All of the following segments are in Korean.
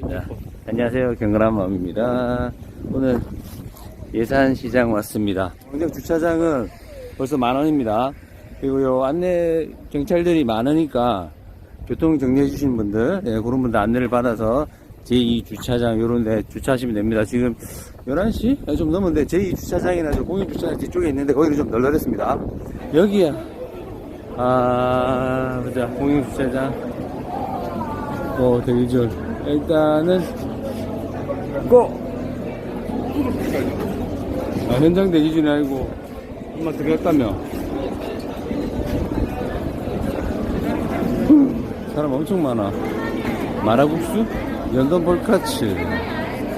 자, 안녕하세요. 경건한 마음입니다. 오늘 예산시장 왔습니다. 광장 주차장은 벌써 만 원입니다. 그리고 요 안내 경찰들이 많으니까 교통 정리해 주신 분들, 예, 그런 분들 안내를 받아서 제2 주차장 요런 데 주차하시면 됩니다. 지금 11시 좀 넘었는데 제2 주차장이나 저 공영 주차장 뒤쪽에 있는데 거기는 좀 널널했습니다. 여기야. 아, 보자. 공영 주차장. 어, 대기절. 일단은, 고! 아, 현장 대기줄이 아니고, 엄마 들어갔다며. 후, 사람 엄청 많아. 마라국수? 연돈 볼카츠.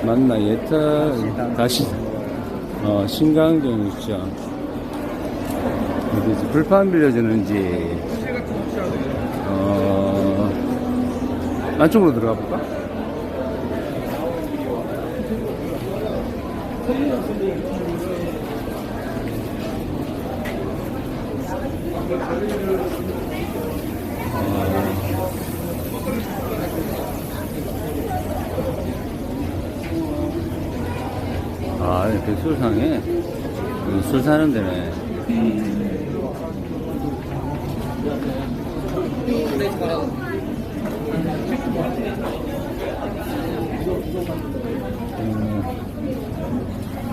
만나, 예타, 다시, 어, 신강경 시장. 어디지? 불판 빌려주는지, 어, 안쪽으로 들어가 볼까? 아, 이 백술상에 여기 술 사는 데네. 음,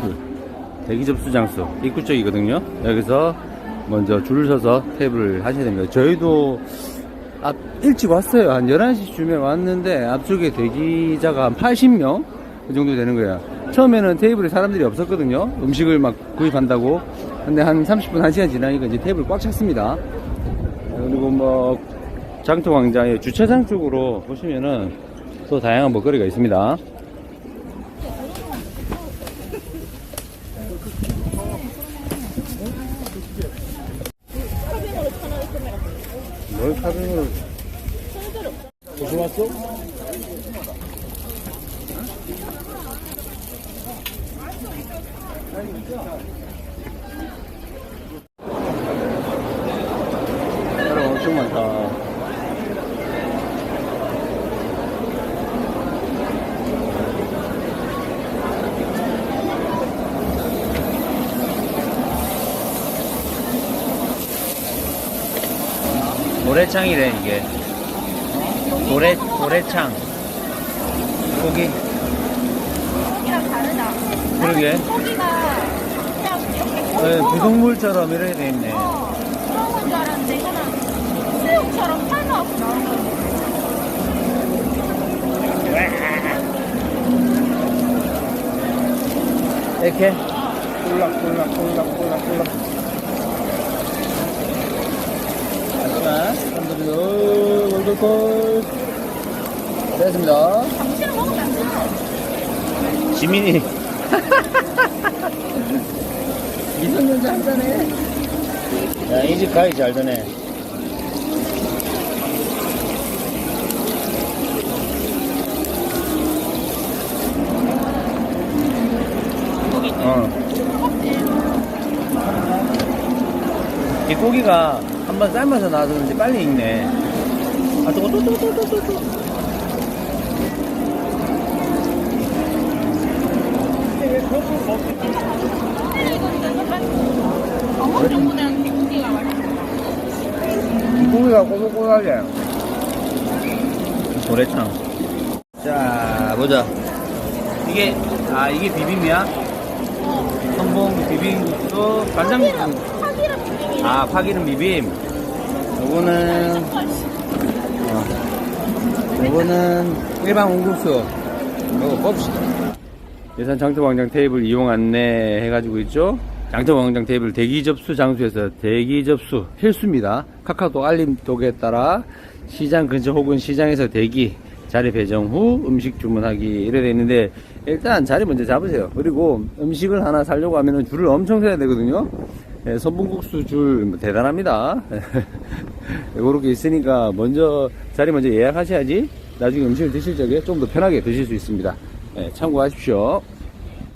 그 대기 접수 장소 입구 쪽이거든요. 여기서 먼저 줄을 서서 테이블을 하셔야 됩니다. 저희도 앞 일찍 왔어요. 한 11시쯤에 왔는데 앞쪽에 대기자가 한 80명 그 정도 되는 거예요. 처음에는 테이블에 사람들이 없었거든요. 음식을 막 구입한다고. 근데 한 30분, 1시간 지나니까 이제 테이블 꽉 찼습니다. 그리고 뭐 장터 광장의 주차장 쪽으로 보시면은 또 다양한 먹거리가 있습니다. 뭘 카빙으로 어디서 왔어? 엄청 많다. 모래창이래 이게. 모래 모래창. 고기. 고기랑 다르다. 그러게. 고기가 그냥 이렇게 네, 부속물처럼 이렇게 돼 있네. 어, 그런 건 줄 알았는데 이거는 수육처럼 삶아갖고 나온 거지. 이렇게? 꼴락꼴락꼴락꼴락꼴락 하지만 사람들이 골골골 됐습니다. 당신은 먹으면 안 돼. 지민이. 미성년자 한 잔해. 야이 집잘 되네 어. 이 고기가 한번 삶아서 놔뒀는지 빨리 익네 아 또또 또또또 또또. 어묵 정보는 고기가 꼬들꼬들하게 도래창. 자 보자. 이게 아 이게 비빔이야? 성봉 비빔국수 간장 파기름 비빔이 아 파기름 비빔. 요거는 어, 요거는 일반 온국수. 요거 봅시다. 예산 장터광장 테이블 이용 안내 해가지고 있죠? 장터광장 테이블 대기 접수 장소에서 대기 접수 필수입니다. 카카오톡 알림톡에 따라 시장 근처 혹은 시장에서 대기 자리 배정 후 음식 주문하기 이래 돼 있는데 일단 자리 먼저 잡으세요. 그리고 음식을 하나 사려고 하면 줄을 엄청 서야 되거든요 예, 선분국수 줄 대단합니다. 그렇게 있으니까 먼저 자리 먼저 예약하셔야지 나중에 음식을 드실 적에 좀 더 편하게 드실 수 있습니다. 예, 참고하십시오